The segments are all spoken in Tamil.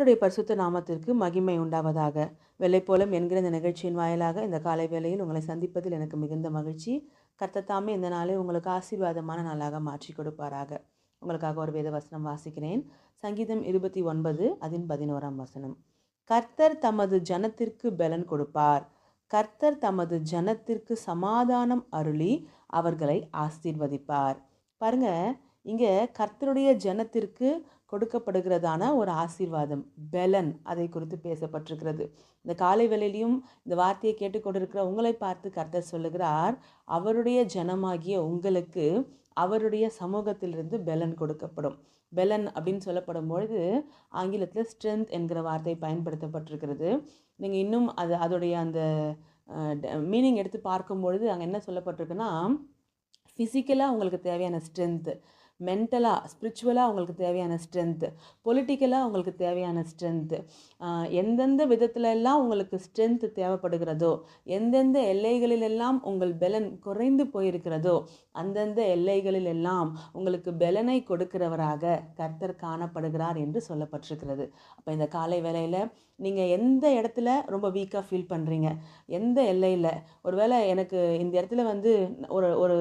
கர்த்தருடைய பரிசுத்த நாமத்திற்கு மகிமை உண்டாவதாக. வெள்ளைப்போலம் என்கிற இந்த நிகழ்ச்சியின் வாயிலாக இந்த காலை வேளையில் உங்களை சந்திப்பதில் எனக்கு மிகுந்த மகிழ்ச்சி. கர்த்தத்தாமே இந்த நாளை உங்களுக்கு ஆசீர்வாதமான நாளாக மாற்றி கொடுப்பாராக. உங்களுக்காக ஒரு வேத வசனம் வாசிக்கிறேன். சங்கீதம் இருபத்தி ஒன்பது அதன் பதினோராம் வசனம். கர்த்தர் தமது ஜனத்திற்கு பலன் கொடுப்பார். கர்த்தர் தமது ஜனத்திற்கு சமாதானம் அருளி அவர்களை ஆசீர்வதிப்பார். பாருங்க இங்கே கர்த்தருடைய ஜனத்திற்கு கொடுக்கப்படுகிறதான ஒரு ஆசீர்வாதம் பெலன் அதை குறித்து பேசப்பட்டிருக்கிறது. இந்த காலை வேளையிலையும் இந்த வார்த்தையை கேட்டுக்கொண்டிருக்கிற உங்களை பார்த்து கர்த்தர் சொல்லுகிறார் அவருடைய ஜனமாகிய உங்களுக்கு அவருடைய சமூகத்திலிருந்து பெலன் கொடுக்கப்படும். பெலன் அப்படின்னு சொல்லப்படும் பொழுது ஆங்கிலத்தில் ஸ்ட்ரென்த் என்கிற வார்த்தை பயன்படுத்தப்பட்டிருக்கிறது. நீங்கள் இன்னும் அது அதோடைய அந்த மீனிங் எடுத்து பார்க்கும் பொழுது அங்கே என்ன சொல்லப்பட்டிருக்குன்னா ஃபிசிக்கலாக உங்களுக்கு தேவையான ஸ்ட்ரென்த்து மென்டலாக ஸ்பிரிச்சுவலாக உங்களுக்கு தேவையான ஸ்ட்ரென்த்து பொலிட்டிக்கலாக அவங்களுக்கு தேவையான ஸ்ட்ரென்த்து எந்தெந்த விதத்துலெல்லாம் உங்களுக்கு ஸ்ட்ரென்த்து தேவைப்படுகிறதோ எந்தெந்த எல்லைகளிலெல்லாம் உங்கள் பெலன் குறைந்து போயிருக்கிறதோ அந்தந்த எல்லைகளில் எல்லாம் உங்களுக்கு பெலனை கொடுக்கிறவராக கர்த்தர் காணப்படுகிறார் என்று சொல்லப்பட்டிருக்கிறது. அப்போ இந்த காலை வேலையில் நீங்கள் எந்த இடத்துல ரொம்ப வீக்காக ஃபீல் பண்ணுறீங்க எந்த எல்லையில்? ஒருவேளை எனக்கு இந்த இடத்துல வந்து ஒரு ஒரு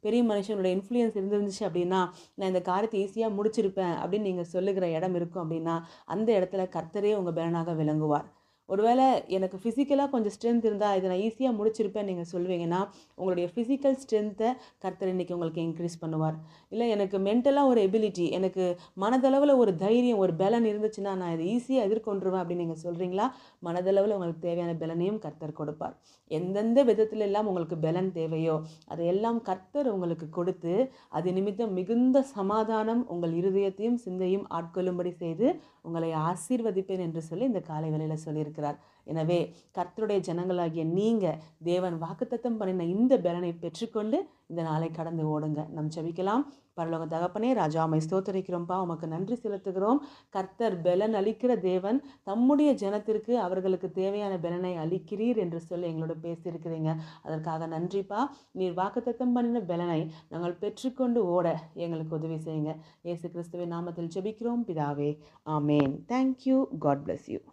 பெரிய மனுஷனோட இன்ஃப்ளூயன்ஸ் இருந்துருந்துச்சு அப்படின்னா நான் இந்த காரியத்தை ஈஸியாக முடிச்சிருப்பேன் அப்படின்னு நீங்கள் சொல்லுகிற இடம் இருக்கும் அப்படின்னா அந்த இடத்துல கர்த்தரே உங்கள் பேரனாக விளங்குவார். ஒருவேளை எனக்கு ஃபிசிக்கலாக கொஞ்சம் ஸ்ட்ரென்த் இருந்தால் இதை நான் ஈஸியாக முடிச்சிருப்பேன் நீங்கள் சொல்வீங்கன்னா உங்களுடைய ஃபிசிக்கல் ஸ்ட்ரென்த்தை கர்த்தர் இன்றைக்கி உங்களுக்கு இன்க்ரீஸ் பண்ணுவார். இல்லை எனக்கு மென்டலாக ஒரு எபிலிட்டி எனக்கு மனதளவில் ஒரு தைரியம் ஒரு பலன் இருந்துச்சுன்னா நான் இதை ஈஸியாக எதிர்கொண்டுருவேன் அப்படின்னு நீங்கள் சொல்கிறீங்களா மனதளவில் உங்களுக்கு தேவையான பலனையும் கர்த்தர் கொடுப்பார். எந்தெந்த விதத்துல எல்லாம் உங்களுக்கு பலன் தேவையோ அதையெல்லாம் கர்த்தர் உங்களுக்கு கொடுத்து அது நிமித்தம் மிகுந்த சமாதானம் உங்கள் இருதயத்தையும் சிந்தையும் ஆட்கொள்ளும்படி செய்து உங்களை ஆசீர்வதிப்பேன் என்று சொல்லி இந்த காலை சொல்லியிருக்கேன் இருக்கிறார் எனவே கர்த்தருடைய ஜனங்களாகிய நீங்கள் தேவன் வாக்குத்தத்தம் பண்ணின இந்த பலனை பெற்றுக்கொண்டு இந்த நாளை கடந்து ஓடுங்க. நம் செபிக்கலாம் பரலோக தகப்பனே ராஜாமை ஸ்தோத்தரிக்கிறோம்ப்பா உமக்கு நன்றி செலுத்துகிறோம். கர்த்தர் பலன் அளிக்கிற தேவன் தம்முடைய ஜனத்திற்கு அவர்களுக்கு தேவையான பலனை அளிக்கிறீர் என்று சொல்லி எங்களோட பேசியிருக்கிறீங்க. அதற்காக நன்றிப்பா. நீர் வாக்குத்தத்தம் பண்ணின பலனை நாங்கள் பெற்றுக்கொண்டு ஓட எங்களுக்கு உதவி செய்யுங்க. இயேசு கிறிஸ்துவின் நாமத்தில் ஜெபிக்கிறோம். பிதாவே ஆமேன். Thank you God bless you